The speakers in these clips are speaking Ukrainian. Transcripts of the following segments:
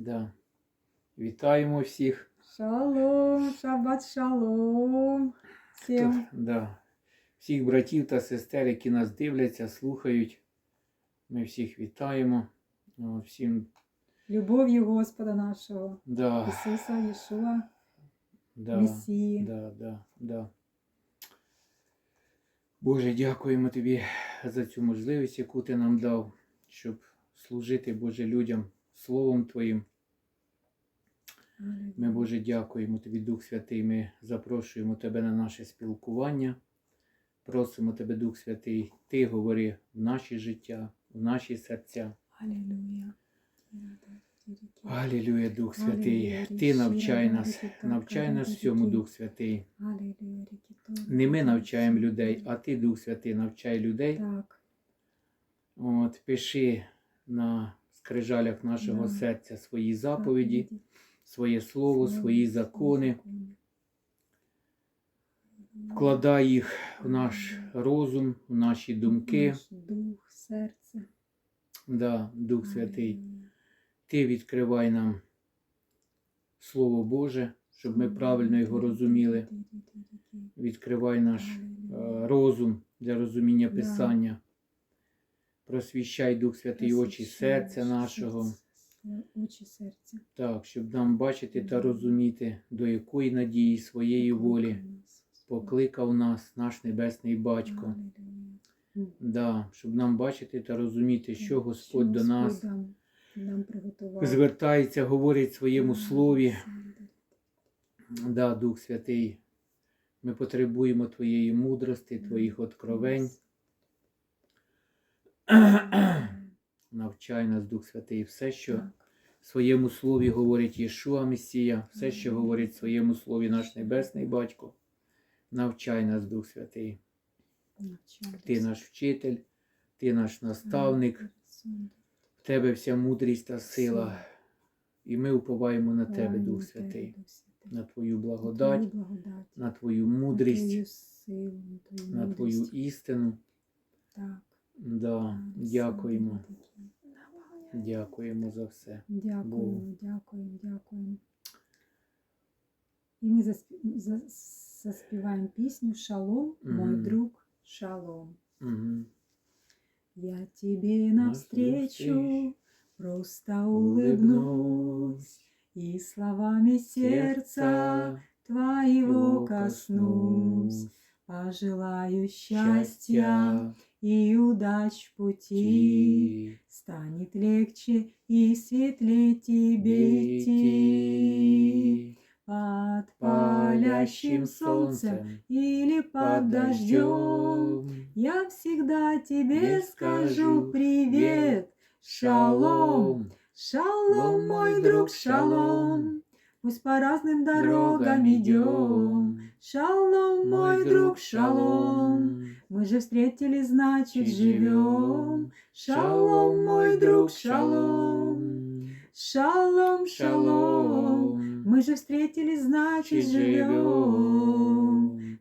Да. Вітаємо всіх. Шалом, шаббат шалом. Всім. Тут, да. Всіх братів та сестер, які нас дивляться, слухають. Ми всіх вітаємо. От, всім Любов'ю Господа нашого, да, Ісуса Єшуа, да, Месії. да, да, да. Боже, дякуємо тобі за цю можливість, яку ти нам дав, щоб служити Боже людям Словом Твоїм. Ми, Боже, дякуємо Тобі, Дух Святий. Ми запрошуємо Тебе на наше спілкування. Просимо Тебе, Дух Святий, Ти говори в наші життя, в наші серця. Алілуя. Алілюя, Дух Святий. Ти навчай нас, навчай нас всьому, Дух Святий. Не ми навчаємо людей, а Ти, Дух Святий, навчай людей. От, пиши на скрижалях нашого серця свої заповіді, своє слово, свої закони. Вкладай їх в наш розум, в наші думки. Дух, серце. Да, Дух Святий, Ти відкривай нам Слово Боже, щоб ми правильно його розуміли. Відкривай наш е, розум для розуміння Писання. Просвіщай Дух Святий очі серця нашого, Очі серця. так, щоб нам бачити та розуміти, до якої надії своєї волі покликав нас наш Небесний Батько. Да, щоб нам бачити та розуміти, що Господь до нас звертається, говорить в своєму слові. Да, Дух Святий, ми потребуємо Твоєї мудрості, Твоїх откровень. Навчай нас, Дух Святий, все, що Так. в своєму слові говорить Єшуа Месія, все, що говорить в своєму слові наш Небесний Батько. Навчай нас, Дух Святий. Навчай Ти наш вчитель, ти наш наставник, в тебе вся мудрість та сила. І ми уповаємо на тебе, Дух Святий, на Твою благодать, на Твою мудрість, на Твою істину. Да, дякуємо, дякуємо за все. Дякуємо, дякуємо, дякуємо. І ми засп- за- заспіваємо пісню Шалом, мой друг, шалом. Угу. Я тебе навстречу Навстречу просто улыбнусь и словами сердца твоего коснусь. Пожелаю счастья и удач в пути. Станет легче и светлее тебе идти. Под палящим солнцем или под дождем я всегда тебе скажу привет. Шалом, шалом, мой друг, шалом. Пусть по разным дорогам идем. Шалом, мой друг, шалом. Мы же встретились, значит, живем. Шалом, мой друг, шалом. Шалом, шалом. Мы же встретились, значит, живем.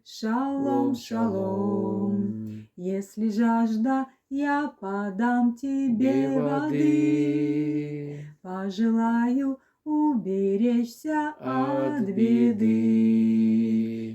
Шалом, шалом. Если жажда, я подам тебе воды. Пожелаю уберечься от беды.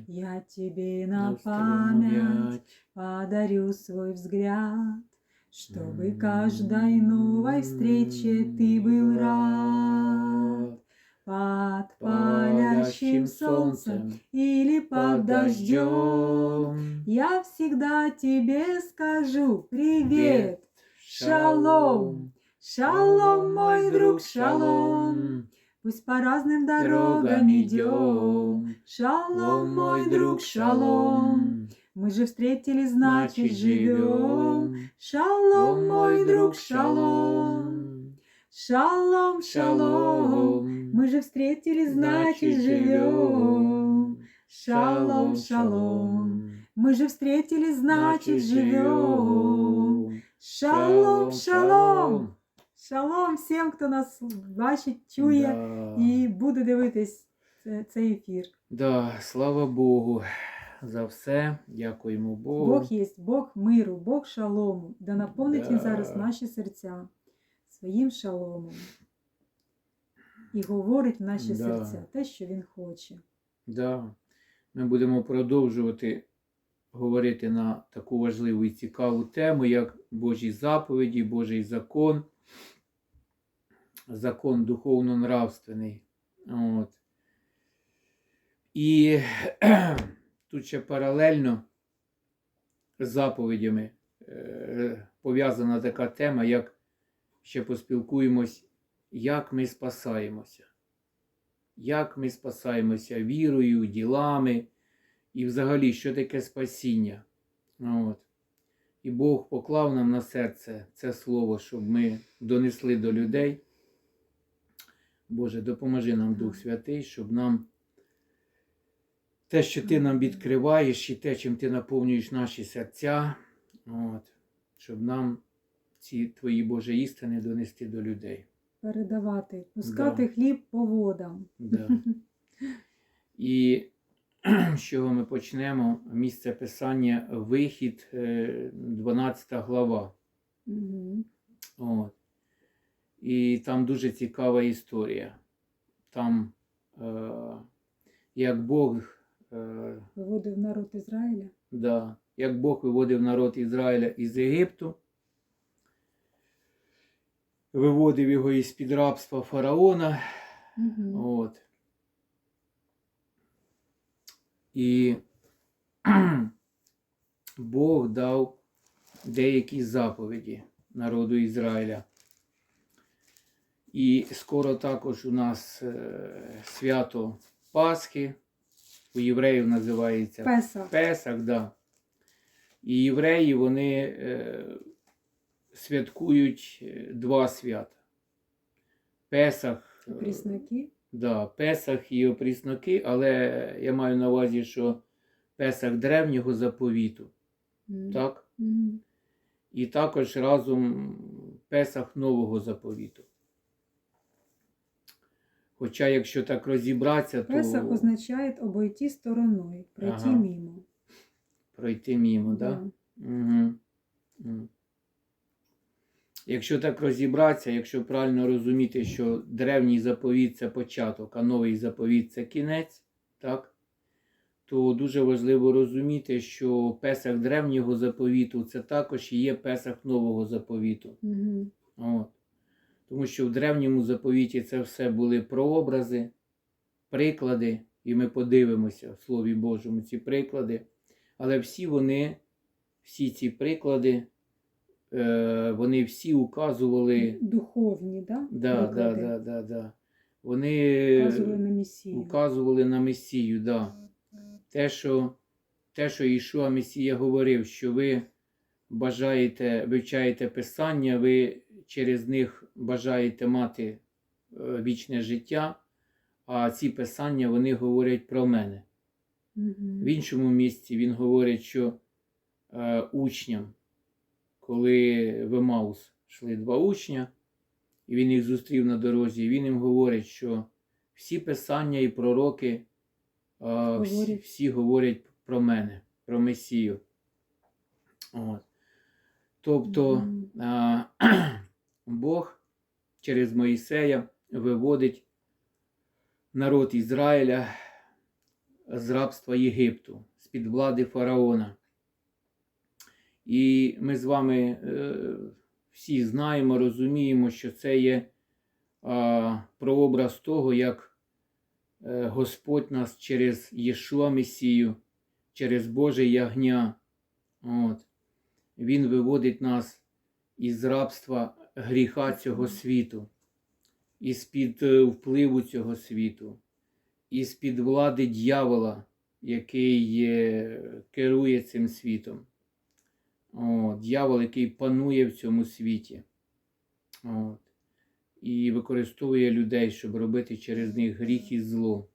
Я тебе на память подарю свой взгляд, чтобы каждой новой встрече ты был рад. Под палящим солнцем или под дождем я всегда тебе скажу привет. Шалом, шалом, мой друг, шалом. Пусть по разным дорогам идем. Шалом, мой друг, шалом. Мы же встретились, значит, живем. Шалом, мой друг, шалом. Шалом, шалом. Мы же встретились, значит, живем. Шалом, шалом. Мы же встретились, значит, живем. Шалом, шалом. Шалом всім, хто нас бачить, чує Да. і буде дивитись цей ефір. Да, слава Богу за все. Дякуємо Богу. Бог є, Бог миру, Бог шалому. Да наповнить він зараз наші серця своїм шаломом. і говорить в наші Да. серця те, що він хоче. Да. Ми будемо продовжувати говорити на таку важливу і цікаву тему, як Божі заповіді, Божий закон, закон духовно-нравственний. От. І тут ще паралельно з заповідями е, пов'язана така тема, як ще поспілкуємось, як ми спасаємося як ми спасаємося вірою, ділами і взагалі, що таке спасіння. От. І Бог поклав нам на серце це слово, щоб ми донесли до людей. Боже, допоможи нам Дух Святий, щоб нам те, що Ти нам відкриваєш, і те, чим Ти наповнюєш наші серця, от, щоб нам ці Твої Божі істини донести до людей. Передавати, пускати хліб по водам. Да. І з чого ми почнемо? Місце писання Вихід, е, 12 глава. Мгм. От. І там дуже цікава історія. Там, е, як Бог, е, Виводив народ Ізраїля. да, як Бог виводив народ Ізраїля із Єгипту, виводив його із-під рабства фараона. Мгм. От. І Бог дав деякі заповіді народу Ізраїля. І скоро також у нас е, свято Пасхи, у євреїв називається Песах. Песах, да. І євреї вони е, святкують е, два свята. Песах. е, Да, Песах і опрісноки, але я маю на увазі, що Песах древнього заповіту, Мгм. так? Мгм. І також разом Песах нового заповіту. Хоча, якщо так розібратися, то Песах означає обойти стороною, пройти Ага. мимо. пройти мімо, Да. так? Угу. Якщо так розібратися, якщо правильно розуміти, що древній заповіт це початок, а новий заповіт це кінець, так? то дуже важливо розуміти, що Песах древнього заповіту це також і є Песах нового заповіту. Мгм. От. Тому що в древньому заповіті це все були прообрази, приклади, і ми подивимося в Слові Божому ці приклади. Але всі вони, всі ці приклади, е, вони всі указували. Духовні, да? Да, да, да, да, да. Вони Вказували на Месію. указували на Месію. Да. Те, що, те, що Ішуа Месія говорив, що ви бажаєте, вивчаєте Писання, ви через них бажаєте мати е, вічне життя, а ці писання вони говорять про мене. Мгм. В іншому місці він говорить, що е, учням, коли в Емаус йшли два учня, і він їх зустрів на дорозі, він їм говорить, що всі писання і пророки е, всі, Говорять. всі говорять про мене, про Месію. От. Тобто Бог через Моїсея виводить народ Ізраїля з рабства Єгипту, з-під влади фараона. І ми з вами е, всі знаємо, розуміємо, що це є прообраз того, як е, Господь нас через Єшуа Месію, через Боже Ягня, от, Він виводить нас із рабства гріха цього світу, із-під е, впливу цього світу, із-під влади дьявола, який керує цим світом. От, дьявол, який панує в цьому світі. От, і використовує людей, щоб робити через них гріх і зло.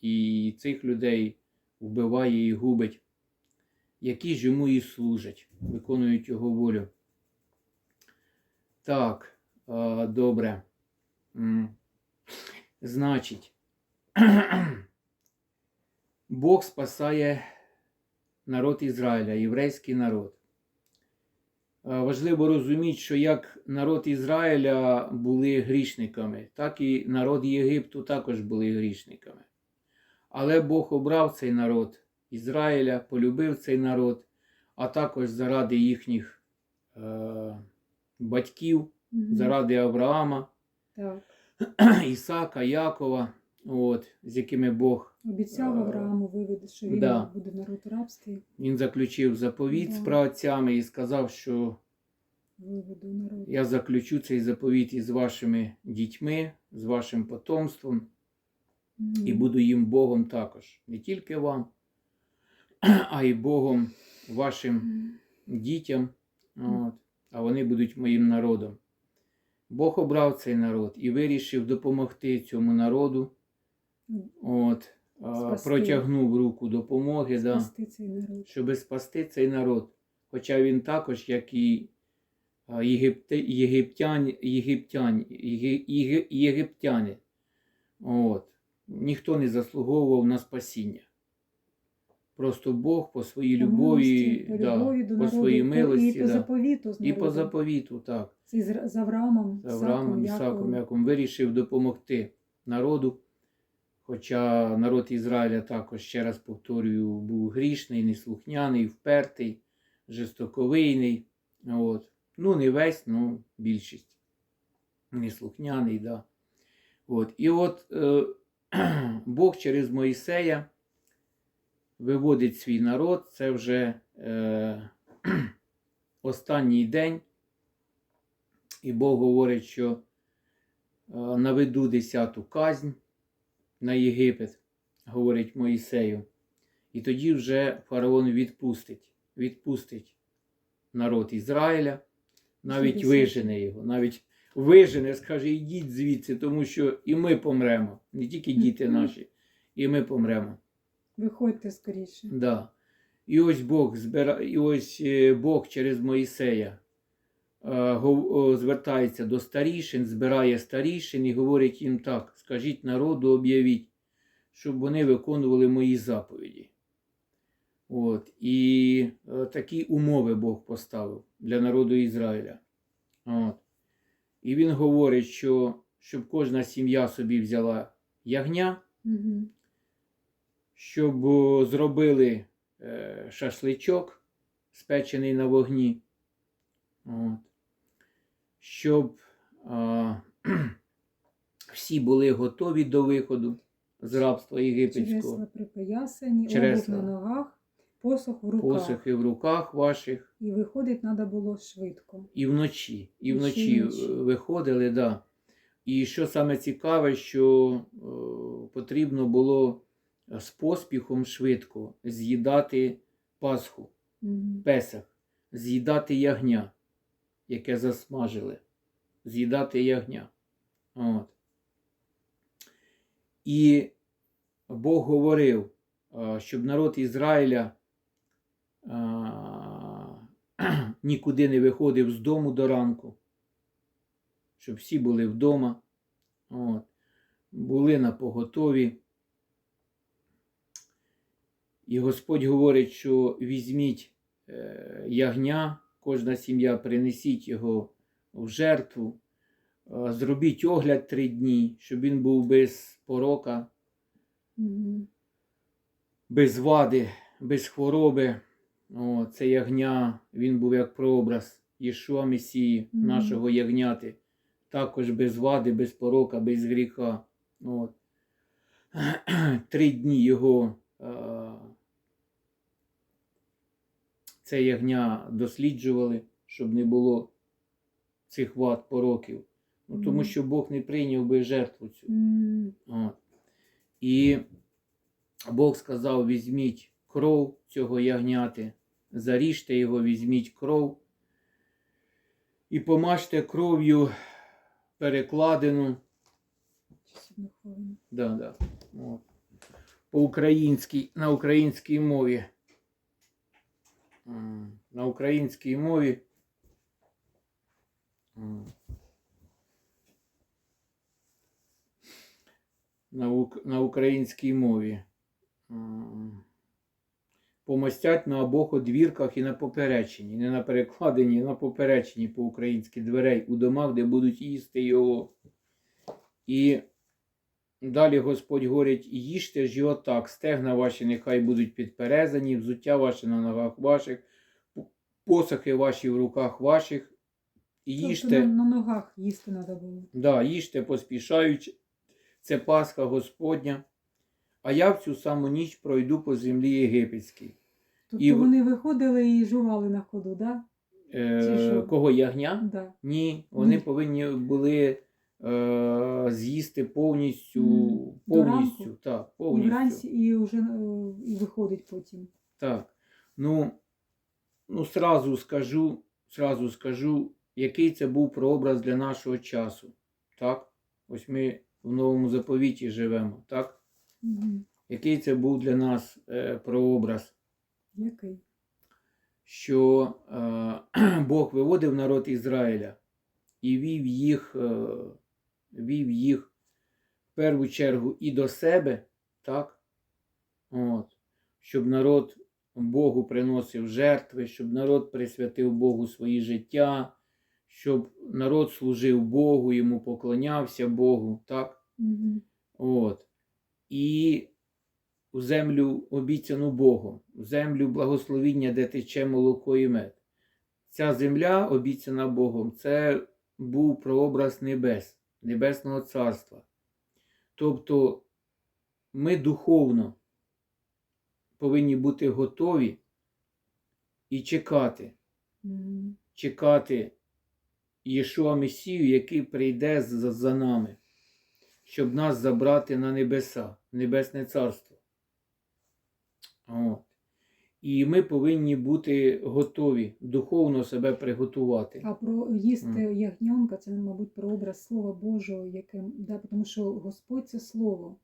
І цих людей вбиває і губить, які ж йому і служать, виконують його волю. Так, добре. Значить, Бог спасає народ Ізраїля, єврейський народ. важливо розуміти, що як народ Ізраїля були грішниками, так і народ Єгипту також були грішниками. Але Бог обрав цей народ Ізраїля, полюбив цей народ, а також заради їхніх е, батьків, Мгм. заради Авраама, Так. Ісака, Якова, от, з якими Бог Обіцяв Е, Аврааму виведе, що він да. буде народ рабстві, він заключив заповіт з Да. праотцями і сказав, що виведу народ. я заключу цей заповіт із вашими дітьми, з вашим потомством, і буду їм Богом також. Не тільки вам, а й Богом вашим дітям, от, а вони будуть моїм народом. Бог обрав цей народ і вирішив допомогти цьому народу. От, Спасти. протягнув руку допомоги, да, цей народ. щоб спасти цей народ. Хоча він також, як і а, єгипте, єгиптян, єгиптян, єги- єги- єгиптяни, от, ніхто не заслуговував на спасіння. Просто Бог по своїй По любові, милості, по да, любові до по народу, своїй милості, і по да, заповіту з і по заповіту, так. Це з, Авраамом, з Авраамом, Ісаком, Яком вирішив допомогти народу. Хоча народ Ізраїля також, ще раз повторюю, був грішний, неслухняний, впертий, жорстоковийний. От. Ну, не весь, ну більшість. Неслухняний, да. От. І от е, Бог через Моїсея виводить свій народ. Це вже е, останній день. І Бог говорить, що е, наведу десяту казнь на Єгипет, говорить Моїсею. І тоді вже фараон відпустить, відпустить народ Ізраїля, навіть вижене його, навіть вижене, скаже, йдіть звідси, тому що і ми помремо, не тільки діти наші, і ми помремо. Виходьте скоріше. Да. І ось Бог збира... і ось е, Бог через Моїсея е, звертається до старішин, збирає старішин і говорить їм так: скажіть народу, об'явіть, щоб вони виконували мої заповіді. От. І е, такі умови Бог поставив для народу Ізраїля. От. І він говорить, що щоб кожна сім'я собі взяла ягня, Угу. Щоб зробили е, шашличок, спечений на вогні. От. Щоб а, всі були готові до виходу з рабства єгипетського. Чересла припоясані, Чересла. на ногах, посох в руках. Посохи в руках ваших І виходить треба було швидко. і вночі. І І вночі е, виходили, да. І що саме цікаве, що е, потрібно було з поспіхом швидко з'їдати Пасху. Угу. Песах, з'їдати ягня, яке засмажили, з'їдати ягня. От. І Бог говорив, щоб народ Ізраїля нікуди не виходив з дому до ранку, щоб всі були вдома, от. були на поготові. І Господь говорить, що візьміть е, ягня, кожна сім'я принесіть його в жертву, е, зробіть огляд три дні, щоб він був без порока, без вади, без хвороби. О, це ягня, він був як прообраз Єшуа Месії, нашого ягняти, також без вади, без порока, без гріха. От. Три дні його е, це ягня досліджували, щоб не було цих вад пороків. Ну, тому що Бог не прийняв би жертву цю. От. І Бог сказав: візьміть кров цього ягняти, заріжте його, візьміть кров і помажте кров'ю перекладину. Да, да. От. По українській, на українській мові. На українській мові. На, українській мові. Помостять на обох одвірках і на поперечині, не на перекладині, а на поперечині по-українськи дверей у домах, де будуть їсти його. І далі Господь говорить: їжте ж його так, стегна ваші нехай будуть підперезані, взуття ваше на ногах ваших, посохи ваші в руках ваших. І Тобто на, на ногах їсти треба було. Да, їжте поспішаючи, це Пасха Господня. А я в цю саму ніч пройду по землі єгипетській. Тобто І вони виходили і жували на ходу, да? Е, кого ягня? Да. Ні, вони Ні. повинні були е, з'їсти повністю. Повністю, ранку? так, повністю. вранці і вже е, і виходить потім. Так. Ну, ну, сразу скажу, сразу скажу, який це був прообраз для нашого часу. Так? Ось ми в новому заповіті живемо, так? Угу. Який це був для нас е, прообраз, Який? що е, Бог виводив народ Ізраїля і вів їх, е, вів їх в першу чергу і до себе, так? От, щоб народ Богу приносив жертви, щоб народ присвятив Богу свої життя, щоб народ служив Богу, йому поклонявся Богу, так? Угу. От. І у землю обіцяну Богом, в землю благословіння, де тече молоко і мед. Ця земля, обіцяна Богом, це був прообраз небес, Небесного Царства. Тобто ми духовно повинні бути готові і чекати, Угу. чекати Єшуа Месію, який прийде за, за нами, щоб нас забрати на небеса, в Небесне Царство. От. І ми повинні бути готові духовно себе приготувати. А про їсти Мгм. ягненка це, мабуть, прообраз Слова Божого, яким, да, тому що Господь це Слово.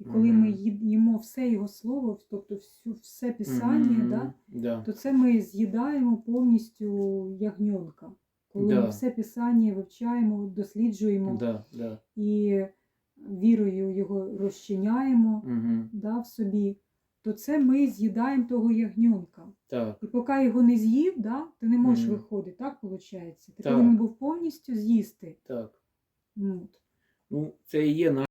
І коли ми Мгм. ї- їмо все Його Слово, тобто всю, все Писання, Мгм. да, Да. то це ми з'їдаємо повністю ягненка. Коли Да. ми все Писання вивчаємо, досліджуємо Да, да. і вірою його розчиняємо Угу. да, в собі, то це ми з'їдаємо того ягненка. Так, І поки його не з'їв, да, ти не можеш mm. виходити, так виходить? Ти повинен був повністю з'їсти. так. От. Ну, це і є